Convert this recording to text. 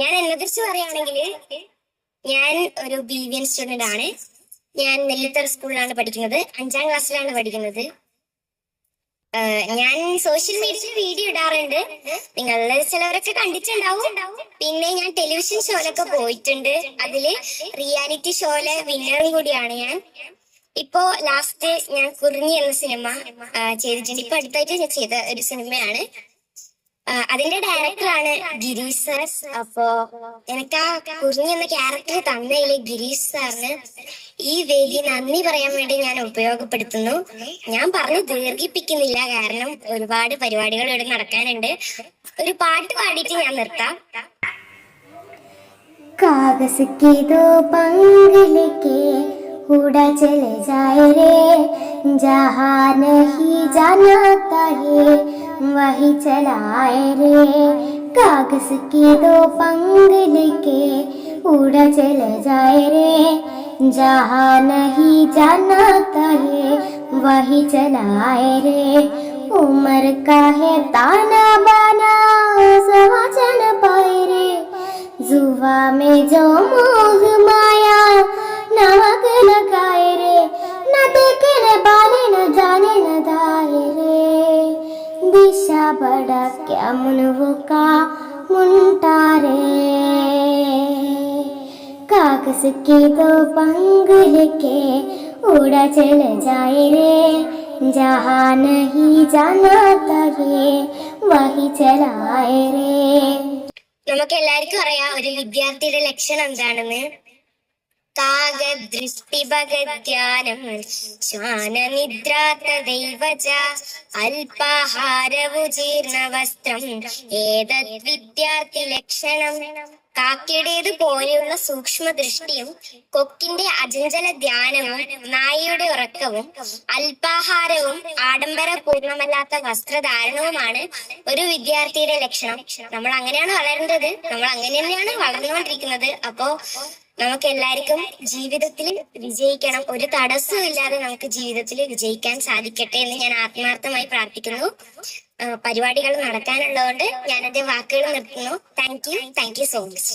ഞാൻ എന്നെ കുറിച്ച് പറയുകയാണെങ്കിൽ ഞാൻ ഒരു ബി വി എൻ സ്റ്റുഡന്റ് ആണ്. ഞാൻ നെല്ലിത്തറ സ്കൂളിലാണ് പഠിക്കുന്നത്. അഞ്ചാം ക്ലാസ്സിലാണ് പഠിക്കുന്നത്. ഞാൻ സോഷ്യൽ മീഡിയയിൽ വീഡിയോ ഇടാറുണ്ട്. നിങ്ങളിൽ ചിലവരൊക്കെ കണ്ടിട്ടുണ്ടാവും. പിന്നെ ഞാൻ ടെലിവിഷൻ ഷോയിലൊക്കെ പോയിട്ടുണ്ട്. അതിൽ റിയാലിറ്റി ഷോയിലെ വിന്നറും കൂടിയാണ് ഞാൻ. ഇപ്പോ ലാസ്റ്റ് ഞാൻ കുറിഞ്ഞി എന്ന സിനിമ ചെയ്തിട്ടുണ്ട്. ഇപ്പൊ അടുത്തായിട്ട് ഞാൻ ചെയ്ത ഒരു സിനിമയാണ് അതിന്റെ ഡയറക്ടറാണ് ഗിരീഷ് സാർ അപ്പോ എനിക്ക് ആ കുറിഞ്ഞി എന്ന ക്യാരക്ടർ തന്നതില് ഗിരീഷ് സാറിന് ഈ വേദി നന്ദി പറയാൻ വേണ്ടി ഞാൻ ഉപയോഗപ്പെടുത്തുന്നു ഞാൻ പറഞ്ഞു ദീർഘിപ്പിക്കുന്നില്ല കാരണം ഒരുപാട് പരിപാടികൾ ഇവിടെ നടക്കാനുണ്ട് ഒരു പാട്ട് പാടിയിട്ട് ഞാൻ നിർത്താം कागज के दो पंग लेके उड़ा चले जाए रे जहाँ नहीं जाना है वही चलाए रे। कागज़ के दो पंग लेके उड़ा चले जाए रे। जहाँ नहीं जाना है वही चलाए रे। उम्र का है ताना बाना न पाए रे। जुवा में जो मोह माया दिशा बड़ा क्या मुनवो का मुंटारे कागज के दो पंग लेके उड़ा चले जाए रे जहाँ नहीं जाना तगे वही चलाए रे നമുക്ക് എല്ലാവർക്കും അറിയാം ഒരു വിദ്യാർത്ഥിയുടെ ലക്ഷണം എന്താണെന്ന് കാകദൃഷ്ടിഭഗധ്യാനം ശ്വാനനിദ്രാത്ത ദൈവജ അല്പാഹാരവു ജീർണ വസ്ത്രം. ഏതത് വിദ്യാർത്ഥി ലക്ഷണം? കാക്കയുടേത് പോലെയുള്ള സൂക്ഷ്മ ദൃഷ്ടിയും കൊക്കിന്റെ അചഞ്ചല ധ്യാനവും നായയുടെ ഉറക്കവും അല്പാഹാരവും ആഡംബര പൂർണമല്ലാത്ത വസ്ത്രധാരണവുമാണ് ഒരു വിദ്യാർത്ഥിയുടെ ലക്ഷണം. നമ്മൾ അങ്ങനെയാണ് വളരേണ്ടത്. നമ്മൾ അങ്ങനെ തന്നെയാണ് വളർന്നുകൊണ്ടിരിക്കുന്നത്. അപ്പോ നമുക്ക് എല്ലാവർക്കും ജീവിതത്തിൽ വിജയിക്കണം. ഒരു തടസ്സവും ഇല്ലാതെ നമുക്ക് ജീവിതത്തിൽ വിജയിക്കാൻ സാധിക്കട്ടെ എന്ന് ഞാൻ ആത്മാർത്ഥമായി പ്രാർത്ഥിക്കുന്നു. പരിപാടികൾ നടക്കാനുള്ളതുകൊണ്ട് ഞാൻ എന്റെ വാക്കുകൾ നിർത്തുന്നു. Thank you thank you so much.